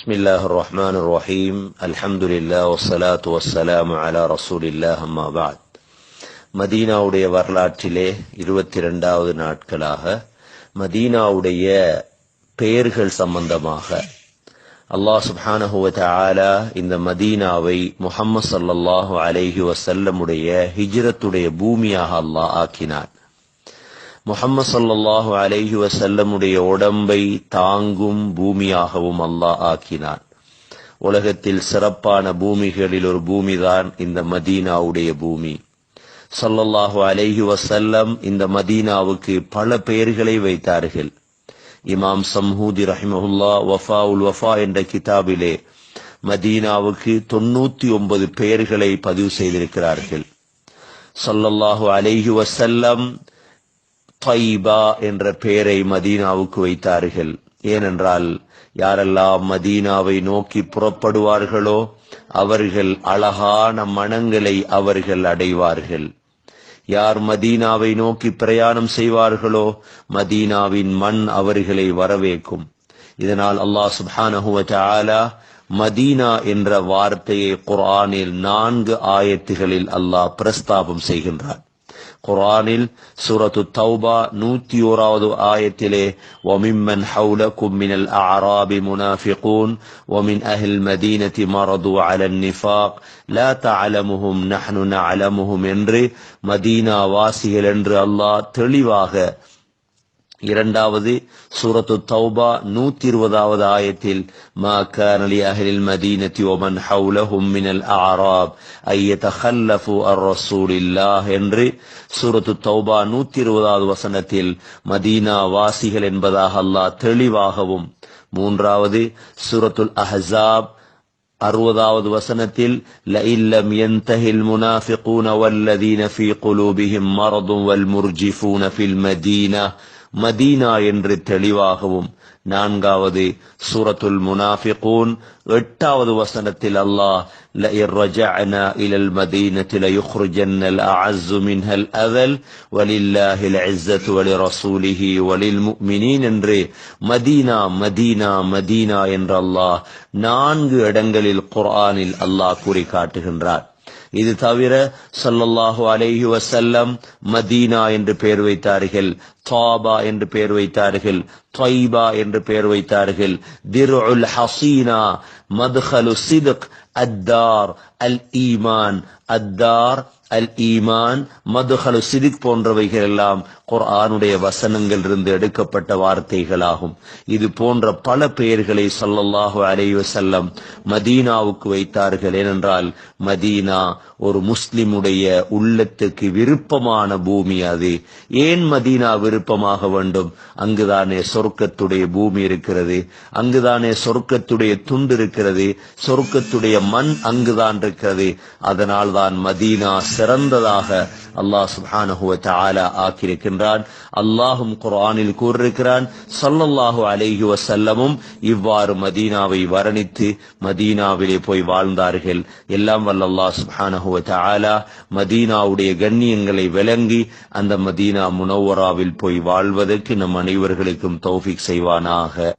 بسم الله الرحمن الرحيم الحمد لله والصلاة والسلام على رسول الله أما بعد மதீனாவுடைய வரலாற்றிலே இருபத்தி இரண்டாவது நாட்களாக மதீனாவுடைய பெயர்கள் சம்பந்தமாக அல்லாஹ் சுப்ஹானஹு வ தஆலா இந்த மதீனாவை முஹம்மது ஸல்லல்லாஹு அலைஹி வஸல்லமுடைய ஹிஜ்ரத்துடைய பூமியாக அல்லாஹ் ஆக்கினார் முஹம்மது ஸல்லல்லாஹு அலைஹி வசல்லமுடைய உடம்பை தாங்கும் பூமியாகவும் அல்லாஹ் ஆக்கினான். உலகத்தில் சிறப்பான பூமிகளில் ஒரு பூமிதான் இந்த மதீனாவுடைய பூமி. சல்லல்லாஹு அலைஹி வசல்லம் இந்த மதீனாவுக்கு பல பெயர்களை வைத்தார்கள். இமாம் சம்ஹூதி ரஹிமஹுல்லா வஃபா உல் வஃபா என்ற கிதாபிலே மதீனாவுக்கு தொண்ணூத்தி ஒன்பது பெயர்களை பதிவு செய்திருக்கிறார்கள். சல்லல்லாஹு அலைஹி வசல்லம் தைபா என்ற பெயரை மதீனாவுக்கு வைத்தார்கள். ஏனென்றால் யாரெல்லாம் மதீனாவை நோக்கி புறப்படுவார்களோ அவர்கள் அழகான மனங்களை அவர்கள் அடைவார்கள். யார் மதீனாவை நோக்கி பிரயாணம் செய்வார்களோ மதீனாவின் மண் அவர்களை வரவேற்கும். இதனால் அல்லாஹ் சுப்ஹானஹு மதீனா என்ற வார்த்தையை குர்ஆனில் நான்கு ஆயத்துகளில் அல்லாஹ் பிரஸ்தாபம் செய்கின்றார் குர்ஆனில் சூரத்து தௌபா நூத்தி ஓராவது ஆயத்திலே وَمِمَّنْ حَوْلَكُمْ مِنَ الْأَعْرَابِ مُنَافِقُونَ وَمِنْ أَهْلِ الْمَدِينَةِ مَرَضُوا عَلَى النِّفَاقِ لَا تَعْلَمُهُمْ نَحْنُ نَعْلَمُهُمْ என்று மதீனா வாசிகள் என்று அல்லாஹ் தெளிவாக இரண்டாவது சூரத்து தௌபா நூத்தி இருபதாவது ஆயத்தில் மா கானலி அஹலில் மதீனத்தி ஒமன் ஹவுலஹும் மினல் ஆராப் ஐயதஹல்லஃபு அர் ரசூலில்லாஹ் என்று சூரத்து தௌபா நூத்தி இருபதாவது வசனத்தில் மதீனா வாசிகள் என்பதாக அல்லாஹ் தெளிவாகவும் மூன்றாவது சூரத்துல் அஹாப் அறுபதாவது வசனத்தில் லைல்லம் யந்தஹில் முனாஃபிகூன வல்லதீன ஃபீ குலூபிஹிம் மரதும் வல் முர்ஜிஃபூன ஃபில் மதீனா என்று தெளிவாகவும் நான்காவது சூரத்துல் முனாஃபிகூன் எட்டாவது வசனத்தில் அல்லாஹ் لئن رجعنا إلى المدينة ليخرجن الأعز منها الأذل ولله العزة ولرسوله وللمؤمنين என்று மதீனா மதீனா மதீனா என்று அல்லாஹ் நான்கு இடங்களில் குர்ஆனில் அல்லாஹ் கூறி காட்டுகின்றார் இது தவிர சல்லல்லாஹு அலேஹி வசல்லம் மதீனா என்று பெயர் வைத்தார்கள் தாபா என்று பெயர் வைத்தார்கள் தொய்பா என்று பெயர் வைத்தார்கள் திர்உல் ஹசீனா மதுஹலு சிதுக் அத்தார் அல் ஈமான் அத்தார் அல் ஈமான் மதுஹலு சிதிக் போன்றவைகள் எல்லாம் குர்ஆனுடைய வசனங்கள் இருந்து எடுக்கப்பட்ட வார்த்தைகளாகும். இது போன்ற பல பெயர்களை சல்லல்லாஹு அலைஹி செல்லம் மதீனாவுக்கு வைத்தார்கள். ஏனென்றால் மதீனா ஒரு முஸ்லிமுடைய உள்ளத்துக்கு விருப்பமான பூமி அது. ஏன் மதீனா விருப்பமாக வேண்டும்? அங்குதானே சொர்க்கத்துடைய பூமி இருக்கிறது. அங்குதானே சொர்க்கத்துடைய துண்டு இருக்கிறது. சொர்க்கத்துடைய மண் அங்குதான் இருக்கிறது. அதனால் தான் மதீனா சிறந்ததாக அல்லாஹ் சுபானஹுவ தாலா ஆக்கியிருக்கின்றான். அல்லாஹும் குர்ஆனில் கூறியிருக்கிறான் சல்லல்லாஹு அலைஹி வசல்லமும் இவ்வாறு மதீனாவை வர்ணித்து மதீனாவிலே போய் வாழ்ந்தார்கள். எல்லாம் வல்ல அல்லாஹ் சுபானஹுவ தாலா மதீனாவுடைய கண்ணியங்களை விளங்கி அந்த மதீனா முனவராவில் போய் வாழ்வதற்கு நம் அனைவர்களுக்கும் தௌஃபிக் செய்வானாக.